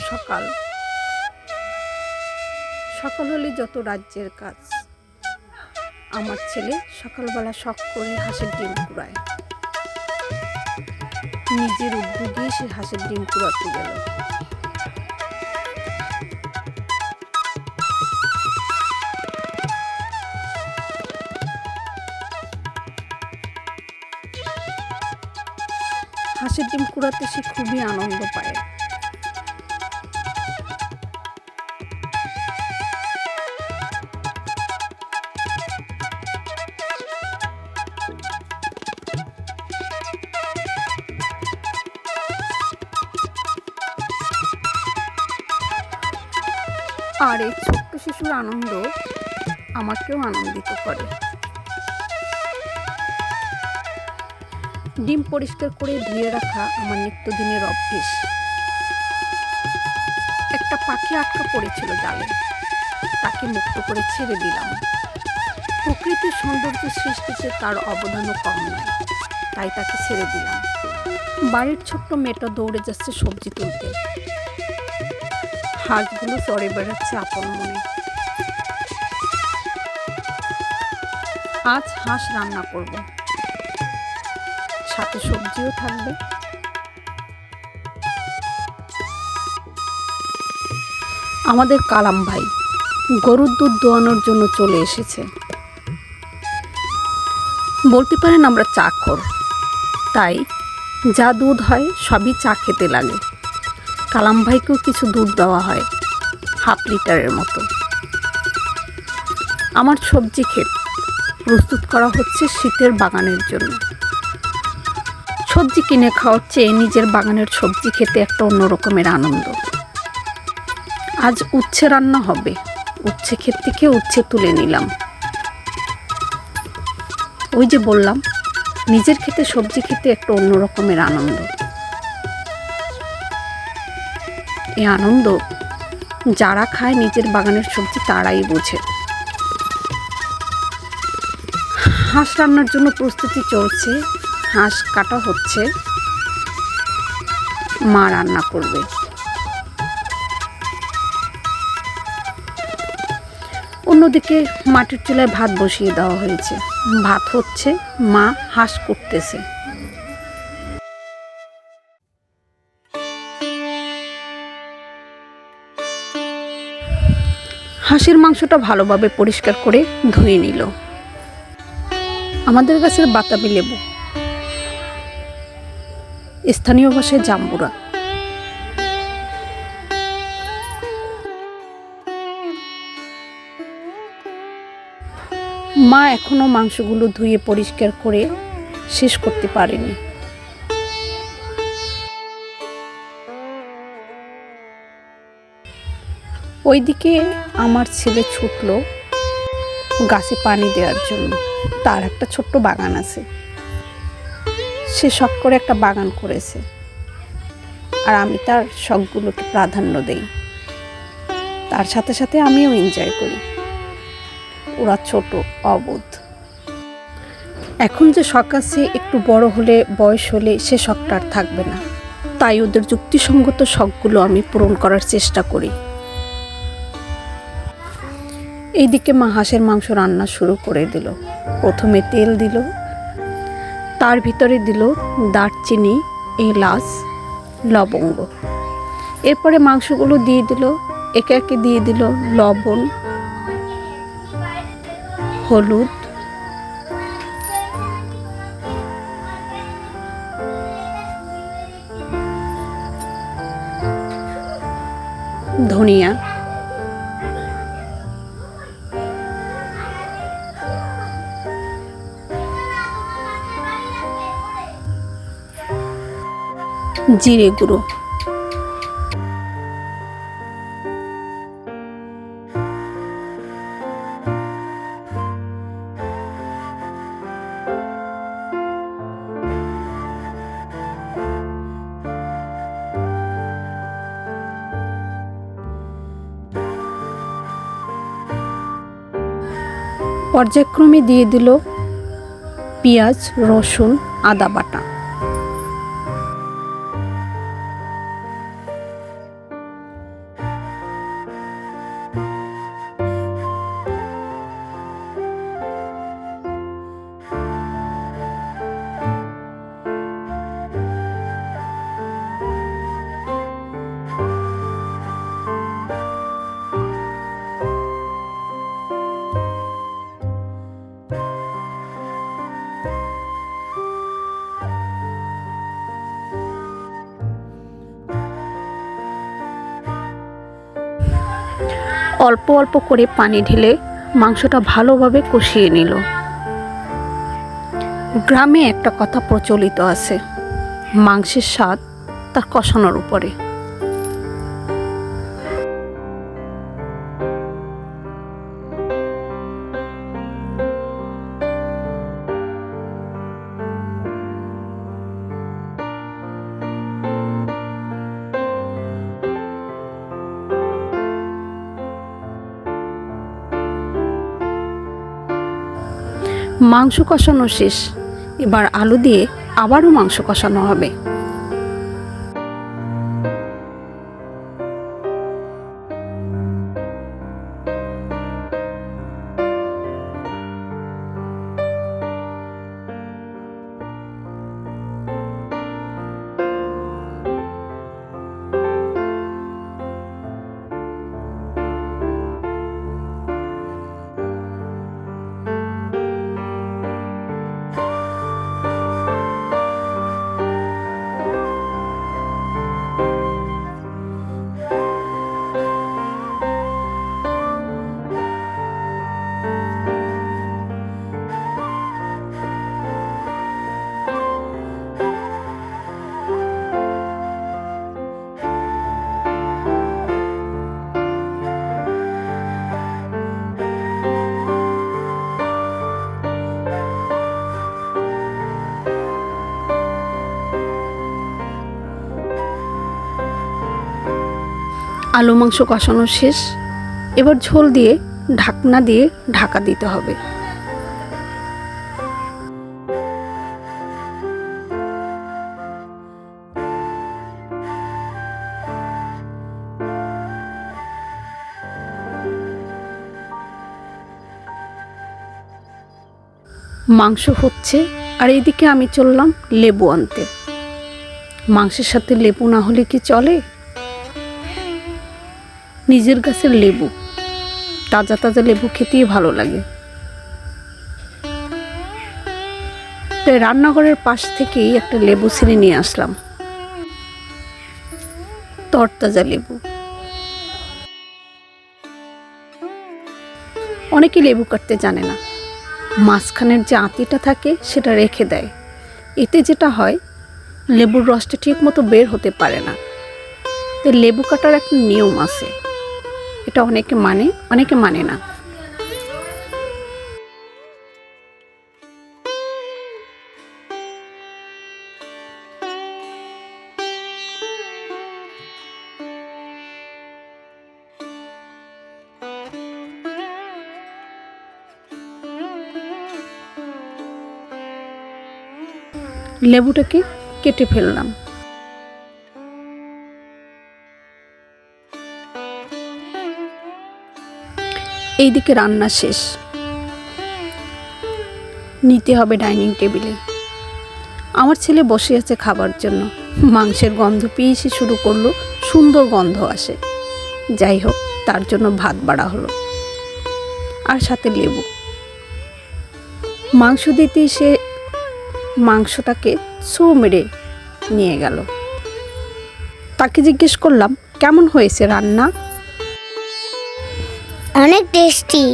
সকাল। সকাল হলে যত রাজ্যের কাজ। আমার ছেলে সকালবেলা শখ করে হাঁসের ডিম কুড়ায়। নিজের উদ্যোগে সে হাঁসের ডিম কুড়াতে গেল। হাঁসের ডিম কুড়াতে সে খুবই আনন্দ পায়। আর এই ছোট্ট শিশুর আনন্দ আমাকেও আনন্দিত করে। ডিম পরিষ্কার করে ধুয়ে রাখা আমার নিত্যদিনের অভ্যেস। একটা পাখি আটকা পড়েছিল জালে। তাকে মুক্ত করে ছেড়ে দিলাম। প্রকৃতির সৌন্দর্য সৃষ্টিতে তার অবদানও কম নয়, তাই তাকে ছেড়ে দিলাম। বাড়ির ছোট্ট মেয়েটা দৌড়ে যাচ্ছে সবজি তুলতে। হাঁসগুলো চড়ে বেড়াচ্ছে আপন মনে। আজ হাঁস রান্না করব। সাথে সবজিও থাকবে। আমাদের কালাম ভাই গরুর দুধ দোয়ানোর জন্য চলে এসেছে। বলতে পারেন আমরা চাকর। তাই যা দুধ হয় সবই চা খেতে লাগে। কালাম ভাইকেও কিছু দুধ দেওয়া হয়, হাফ লিটারের মতো। আমার সবজি ক্ষেত প্রস্তুত করা হচ্ছে শীতের বাগানের জন্য। সবজি কিনে খাওয়ার চেয়ে নিজের বাগানের সবজি খেতে একটা অন্য রকমের আনন্দ। আজ উচ্ছে রান্না হবে, উচ্ছে ক্ষেত থেকে উচ্ছে তুলে নিলাম। ওই যে বললাম, নিজের খেতে সবজি খেতে একটা অন্য রকমের আনন্দ। এই আনন্দ। যারা খায় নিজের বাগানের সবজি তারাই বোঝে। হাঁস রান্নার জন্য প্রস্তুতি চলছে, হাঁস কাটা হচ্ছে। মা রান্না করবে। অন্যদিকে মাটির চুলায় ভাত বসিয়ে দেওয়া হয়েছে। ভাত হচ্ছে, মা হাঁস করতেছে। হাঁসের মাংসটা ভালোভাবে পরিষ্কার করে ধুয়ে নিল। আমাদের গাছের বাতাবি লেবু। স্থানীয় ভাষায় জাম্বুরা। মা এখনও মাংসগুলো ধুয়ে পরিষ্কার করে শেষ করতে পারেনি। ওইদিকে আমার ছেলে ছুটলো গাছে পানি দেওয়ার জন্য। তার একটা ছোট্ট বাগান আছে। সে শখ করে একটা বাগান করেছে। আর আমি তার শখগুলোকে প্রাধান্য দেই। তার সাথে সাথে আমিও এনজয় করি। ওরা ছোট, অবোধ। এখন যে শখ আছে, একটু বড় হলে, বয়স হলে সে শখটা আর থাকবে না। তাই ওদের যুক্তিসঙ্গত শখগুলো আমি পূরণ করার চেষ্টা করি। এইদিকে মা হাঁসের মাংস রান্না শুরু করে দিল। প্রথমে তেল দিল, তার ভিতরে দিল দারচিনি, এলাচ, লবঙ্গ। এরপরে মাংসগুলো দিয়ে দিল, একে একে দিয়ে দিল লবণ, হলুদ, ধনিয়া। জিরে গুঁড়ো। পর্যায়ক্রমে দিয়ে দিল পেঁয়াজ রসুন আদা বাটা। অল্প অল্প করে পানি ঢেলে মাংসটা ভালোভাবে কষিয়ে নিল। গ্রামে একটা কথা প্রচলিত আছে, মাংসের স্বাদ তার কষানোর উপরে। মাংস কষানো শেষ। এবার আলু দিয়ে আবারও মাংস কষানো হবে। আলু মাংস কষানো শেষ। এবার ঝোল দিয়ে, ঢাকনা দিয়ে ঢাকা দিতে হবে। মাংস হচ্ছে, আর এইদিকে আমি চললাম লেবু আনতে। মাংসের সাথে লেবু না হলে কি চলে? নিজের গাছের লেবু। তাজা তাজা লেবু খেতেই ভালো লাগে। তাই রান্নাঘরের পাশ থেকেই একটা লেবু ছিঁড়ে নিয়ে আসলাম। তরতাজা লেবু। অনেকে লেবু কাটতে জানে না। মাঝখানের যে আঁতিটা থাকে, সেটা রেখে দেয়। এতে যেটা হয়, লেবুর রসটা ঠিক মতো বের হতে পারে না। তো লেবু কাটার একটা নিয়ম আছে। এটা অনেকে মানে অনেকে মানে না। লেবুটাকে কেটে ফেললাম। এইদিকে রান্না শেষ। নিতে হবে ডাইনিং টেবিলে। আমার ছেলে বসে আছে খাবার জন্য। মাংসের গন্ধ পেয়ে এসে শুরু করল, সুন্দর গন্ধ আসে। যাই হোক, তার জন্য ভাত বাড়া হলো। আর সাথে লেবু। মাংস দিতে সে মাংসটাকে সো মেরে নিয়ে গেল। তাকে জিজ্ঞেস করলাম, কেমন হয়েছে রান্না? অনেক টেস্টি।